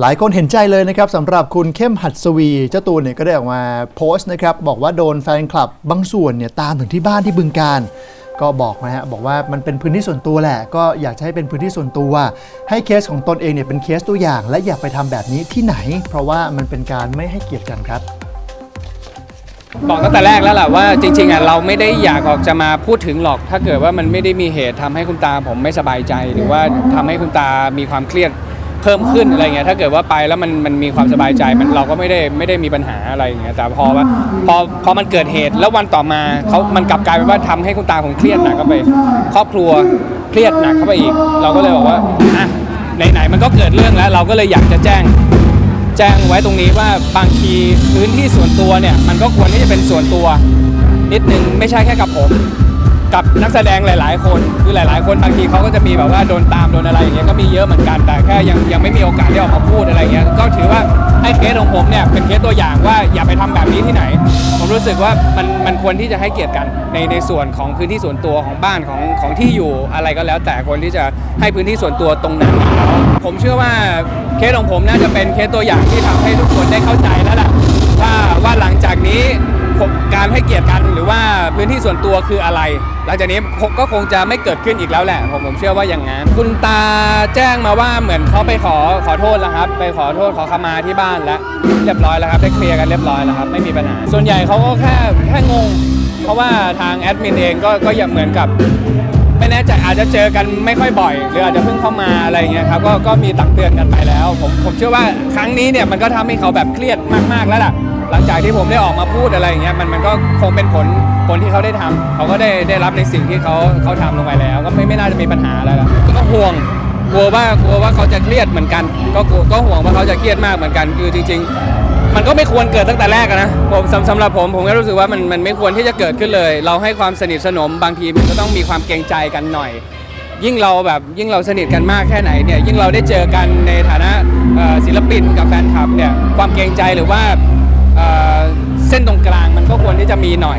หลายคนเห็นใจเลยนะครับสำหรับคุณเข้มหัดสวี เจ้าตัวเนี่ยก็ได้ออกมาโพสต์นะครับ บอกว่าโดนแฟนคลับบางส่วนเนี่ยตามถึงที่บ้านที่บึงการก็บอกนะฮะบอกว่ามันเป็นพื้นที่ส่วนตัวแหละ ก็อยากจะให้เป็นพื้นที่ส่วนตัว ให้เคสของตนเองเนี่ยเป็นเคสตัวอย่าง และอย่าไปทำแบบนี้ที่ไหน เพราะว่ามันเป็นการไม่ให้เกียรติกันครับ บอกตั้งแต่แรกแล้วแหละว่าจริงๆอะเราไม่ได้อยากออกจะมาพูดถึงหรอก ถ้าเกิดว่ามันไม่ได้มีเหตุทำให้คุณตาผมไม่สบายใจ หรือว่าทำให้คุณตามีความเครียด เพิ่มขึ้นอะไรเงี้ยถ้าเกิดว่าไปแล้วมันมันมีความสบายใจมันเราก็ไม่ได้ไม่ได้มีปัญหาอะไรอย่างเงี้ยแต่พอว่าพอพอมันเกิดเหตุแล้ววันต่อมาเขามันกลับกลายเป็นว่าทำให้คุณตาผมเครียดหนักเข้าไป ครอบครัวเครียดหนักเข้าไปอีก เราก็เลยบอกว่าอะไหนๆมันก็เกิดเรื่องแล้ว เราก็เลยอยากจะแจ้ง แจ้งไว้ตรงนี้ว่าบางทีพื้นที่ส่วนตัวเนี่ยมันก็ควรที่จะเป็นส่วนตัว นิดนึงไม่ใช่แค่กับผม กับนักแสดงหลาย ๆ คนคือหลาย ๆ คนบางทีเขาก็จะมีแบบว่าโดนตามโดนอะไรอย่างเงี้ยก็มีเยอะเหมือนกันแต่แค่ยังยังไม่มีโอกาสได้ออกมาพูดอะไรเงี้ยก็ถือว่าให้เคสของผมเนี่ยเป็นเคสตัวอย่างว่าอย่าไปทำแบบนี้ที่ไหน ผมรู้สึกว่ามันมันควรที่จะให้เกียรติกันในในส่วนของพื้นที่ส่วนตัวของบ้านของของที่อยู่อะไรก็แล้ว แต่คนที่จะให้พื้นที่ส่วนตัวตรงนั้นผมเชื่อว่าเคสของผมน่าจะเป็นเคสตัวอย่างที่ทำให้ทุกคนได้เข้าใจแล้วล่ะว่าว่าหลังจากนี้การให้เกียรติกันหรือว่าพื้นที่ส่วนตัวคืออะไร หลังจากนี้ผมก็คงจะไม่เกิดขึ้นอีกแล้วแหละผมผมเชื่อว่าอย่างนั้น คุณตาแจ้งมาว่าเหมือนเขาไปขอขอโทษแล้วครับ ไปขอโทษขอขมาที่บ้านแล้วเรียบร้อยแล้วครับได้เคลียร์กันเรียบร้อยแล้วครับไม่มีปัญหา ส่วนใหญ่เขาก็แค่แค่งง เพราะว่าทางแอดมินเองก็ก็ยังเหมือนกับไม่แน่ใจอาจจะเจอกันไม่ค่อยบ่อย หรืออาจจะเพิ่งเข้ามาอะไรอย่างเงี้ยครับก็ก็มีตักเตือนกันไปแล้ว ผมผมเชื่อว่าครั้งนี้เนี่ยมันก็ทำให้เขาแบบเครียดมากๆแล้วล่ะหลังจากที่ผมได้ออกมาพูดอะไรอย่างเงี้ยมันมันก็คงเป็นผล ผลที่เขาได้ทำเขาก็ได้ได้รับในสิ่งที่เขาเขาทำลงไปแล้ว ก็ไม่ไม่น่าจะมีปัญหาอะไรแล้วก็ห่วงกลัวว่ากลัวว่าเขาจะเครียดเหมือนกัน ก็กลัวก็ห่วงว่าเขาจะเครียดมากเหมือนกัน คือจริง ๆ มันก็ไม่ควรเกิดตั้งแต่แรกอะนะผมสำสำหรับผมผมก็รู้สึกว่ามันมันไม่ควรที่จะเกิดขึ้นเลย เราให้ความสนิทสนมบางทีมันก็ต้องมีความเกรงใจกันหน่อย ยิ่งเราแบบยิ่งเราสนิทกันมากแค่ไหนเนี่ยยิ่งเราได้เจอกันในฐานะเอ่อศิลปินกับแฟนคลับเนี่ยความเกรงใจหรือว่าเอ่อเส้นตรงกลางมันก็ควรที่จะมีหน่อย